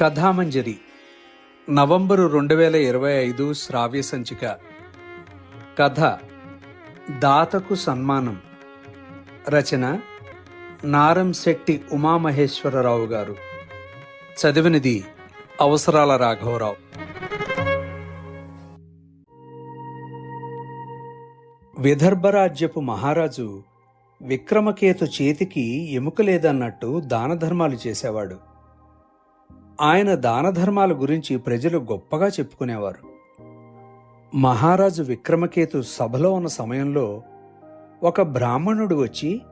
కథామంజరి November రెండు వేల ఇరవై ఐదు శ్రావ్య సంచిక. కథ దాతకు సన్మానం. రచన నారంశెట్టి ఉమామహేశ్వరరావు గారు. చదివినది అవసరాల రాఘవరావు. విదర్భరాజ్యపు మహారాజు విక్రమకేతు చేతికి ఎముక లేదన్నట్టు దానధర్మాలు చేసేవాడు. ఆయన దానధర్మాల గురించి ప్రజలు గొప్పగా చెప్పుకునేవారు. మహారాజు విక్రమకేతు సభలో ఉన్న సమయంలో ఒక బ్రాహ్మణుడు వచ్చి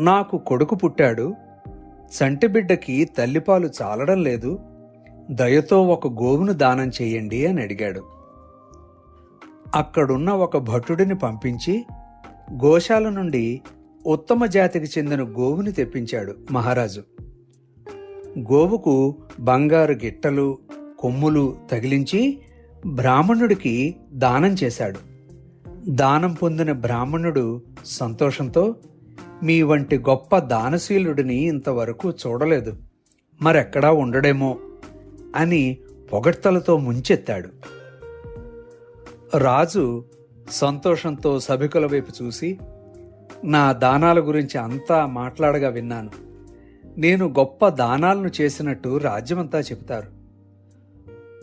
నాకు కొడుకు పుట్టాడు. చంటిబిడ్డకి తల్లిపాలు చాలడం లేదు. దయతో ఒక గోవును దానం చేయండి అని అడిగాడు. అక్కడున్న ఒక భటుడిని పంపించి గోశాల నుండి ఉత్తమ జాతికి చెందిన గోవుని తెప్పించాడు మహారాజు. గోవుకు బంగారు గిట్టలు కొమ్ములు తగిలించి బ్రాహ్మణుడికి దానం చేశాడు. దానం పొందిన బ్రాహ్మణుడు సంతోషంతో మీ వంటి గొప్ప దానశీలుడిని ఇంతవరకు చూడలేదు. మరెక్కడా ఉండడేమో అని పొగడ్తలతో ముంచెత్తాడు. రాజు సంతోషంతో సభికుల వైపు చూసి నా దానాల గురించి అంతా మాట్లాడగా విన్నాను. నేను గొప్ప దానాలను చేసినట్టు రాజ్యమంతా చెబుతారు.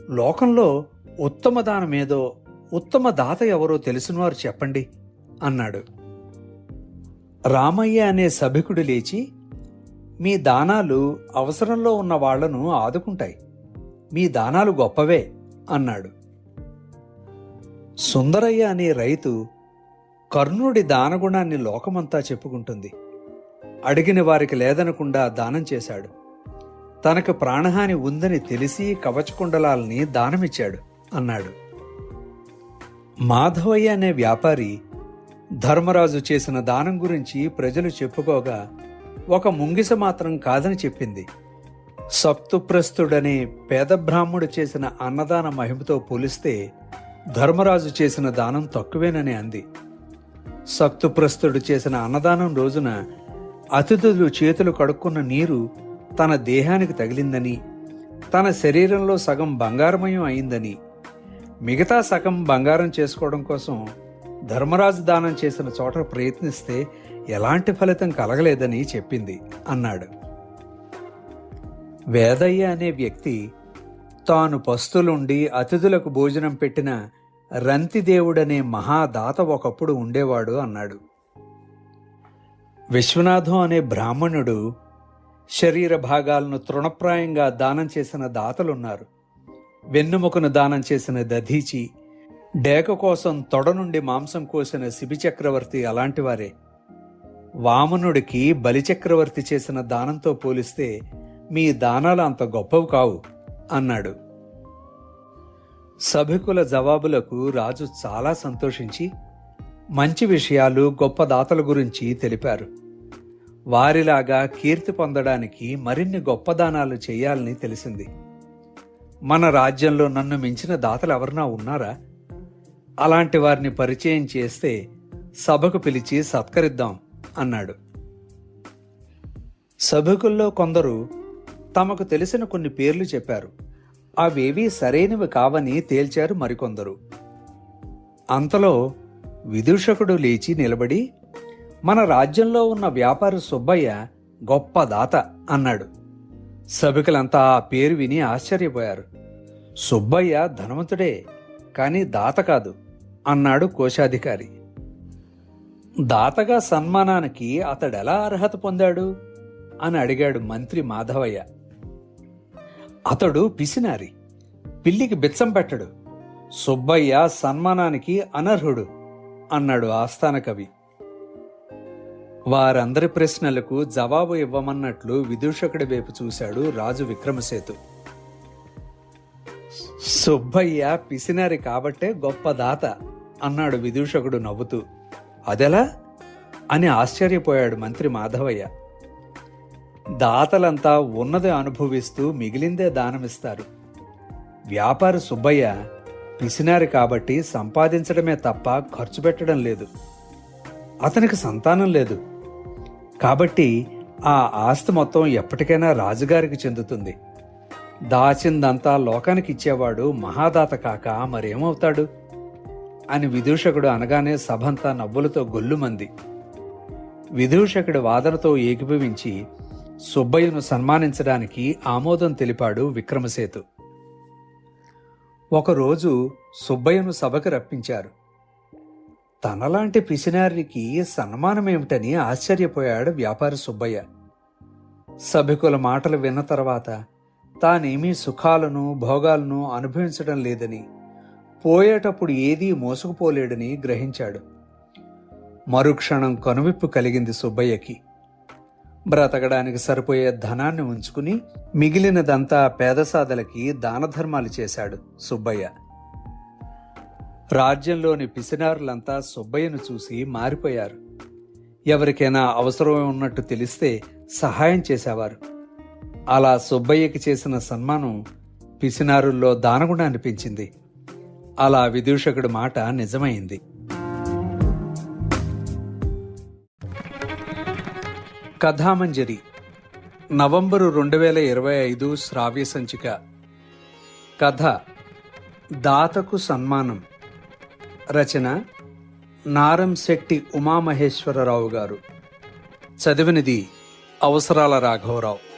లోకంలో ఉత్తమ దానమేదో ఉత్తమ దాత ఎవరో తెలిసినవారు చెప్పండి అన్నాడు. రామయ్య అనే సభికుడు లేచి మీ దానాలు అవసరంలో ఉన్న వాళ్ళను ఆదుకుంటాయి. మీ దానాలు గొప్పవే అన్నాడు. సుందరయ్య అనే రైతు కర్ణుడి దానగుణాన్ని లోకమంతా చెప్పుకుంటుంది. అడిగిన వారికి లేదనకుండా దానం చేశాడు. తనకు ప్రాణహాని ఉందని తెలిసి కవచకుండలాల్ని దానమిచ్చాడు అన్నాడు. మాధవయ్య అనే వ్యాపారి ధర్మరాజు చేసిన దానం గురించి ప్రజలు చెప్పుకోగా ఒక ముంగిస మాత్రం కాదని చెప్పింది. సప్తుప్రస్తుడనే పేద బ్రాహ్మడు చేసిన అన్నదాన మహిమతో పోలిస్తే ధర్మరాజు చేసిన దానం తక్కువేనని అంది. సప్తుప్రస్తుడు చేసిన అన్నదానం రోజున అతిథులు చేతులు కడుక్కున్న నీరు తన దేహానికి తగిలిందని తన శరీరంలో సగం బంగారమయం అయిందని మిగతా సగం బంగారం చేసుకోవడం కోసం ధర్మరాజు దానం చేసిన చోట ప్రయత్నిస్తే ఎలాంటి ఫలితం కలగలేదని చెప్పింది అన్నాడు. వేదయ్య అనే వ్యక్తి తాను పస్తులుండి అతిథులకు భోజనం పెట్టిన రంతిదేవుడనే మహాదాత ఒకప్పుడు ఉండేవాడు అన్నాడు. విశ్వనాథం అనే బ్రాహ్మణుడు శరీర భాగాలను తృణప్రాయంగా దానం చేసిన దాతలున్నారు. వెన్నుముకను దానం చేసిన దధీచి డేక కోసం తొడ నుండి మాంసం కోసిన శిబిచక్రవర్తి అలాంటివారే వామనుడికి బలిచక్రవర్తి చేసిన దానంతో పోలిస్తే మీ దానాలు అంత గొప్పవి కావు అన్నాడు. సభికుల జవాబులకు రాజు చాలా సంతోషించి మంచి విషయాలు గొప్ప దాతల గురించి తెలిపారు. వారిలాగా కీర్తి పొందడానికి మరిన్ని గొప్ప దానాలు చేయాలని తెలిసింది. మన రాజ్యంలో నన్ను మించిన దాతలు ఎవరన్నా ఉన్నారా? అలాంటి వారిని పరిచయం చేస్తే సభకు పిలిచి సత్కరిద్దాం అన్నాడు. సభకుల్లో కొందరు తమకు తెలిసిన కొన్ని పేర్లు చెప్పారు. అవేవీ సరైనవి కావని తేల్చారు మరికొందరు. అంతలో విదూషకుడు లేచి నిలబడి మన రాజ్యంలో ఉన్న వ్యాపారి సుబ్బయ్య గొప్ప దాత అన్నాడు. సభికులంతా ఆ పేరు విని ఆశ్చర్యపోయారు. సుబ్బయ్య ధనవంతుడే కానీ దాత కాదు అన్నాడు కోశాధికారి. దాతగా సన్మానానికి అతడెలా అర్హత పొందాడు? అని అడిగాడు మంత్రి మాధవయ్య. అతడు పిసినారి పిల్లికి బిచ్చం పెట్టడు. సుబ్బయ్య సన్మానానికి అనర్హుడు అన్నాడు ఆస్థాన కవి. వారందరి ప్రశ్నలకు జవాబు ఇవ్వమన్నట్లు విదూషకుడి వైపు చూశాడు రాజు విక్రమసేతు. సుబ్బయ్య పిసినారి కాబట్టే గొప్ప దాత అన్నాడు విదూషకుడు నవ్వుతూ. అదెలా? అని ఆశ్చర్యపోయాడు మంత్రి మాధవయ్య. దాతలంతా ఉన్నది అనుభవిస్తూ మిగిలిందే దానమిస్తారు. వ్యాపారి సుబ్బయ్య పిసినారి కాబట్టి సంపాదించడమే తప్ప ఖర్చు పెట్టడం లేదు. అతనికి సంతానం లేదు. కాబట్టి ఆ ఆస్తి మొత్తం ఎప్పటికైనా రాజుగారికి చెందుతుంది. దాచిందంతా లోకానికి ఇచ్చేవాడు మహాదాత కాక మరేమవుతాడు? అని విదూషకుడు అనగానే సభంతా నవ్వులతో గొల్లుమంది. విదూషకుడి వాదనతో ఏకీభవించి సుబ్బయ్యను సన్మానించడానికి ఆమోదం తెలిపాడు విక్రమసేతు. ఒకరోజు సుబ్బయ్యను సభకు రప్పించారు. తనలాంటి పిసినారికి సన్మానమేమిటని ఆశ్చర్యపోయాడు వ్యాపారి సుబ్బయ్య. సభికుల మాటలు విన్న తర్వాత తానేమీ సుఖాలను భోగాలను అనుభవించడం లేదని పోయేటప్పుడు ఏదీ మోసుకుపోలేడని గ్రహించాడు. మరుక్షణం కనువిప్పు కలిగింది సుబ్బయ్యకి. బ్రతకడానికి సరిపోయే ధనాన్ని ఉంచుకుని మిగిలినదంతా పేదసాదలకి దానధర్మాలు చేశాడు సుబ్బయ్య. రాజ్యంలోని పిసినారులంతా సుబ్బయ్యను చూసి మారిపోయారు. ఎవరికైనా అవసరం ఉన్నట్టు తెలిస్తే సహాయం చేసేవారు. అలా సుబ్బయ్యకి చేసిన సన్మానం పిసినారుల్లో దానగుణ అనిపించింది. అలా విదూషకుడి మాట నిజమైంది. కథామంజరి నవంబరు రెండు వేల ఇరవై ఐదు శ్రావ్య సంచిక కథ దాతకు సన్మానం. రచన నారం శెట్టి ఉమామహేశ్వరరావు గారు. చదివినది అవసరాల రాఘవరావు.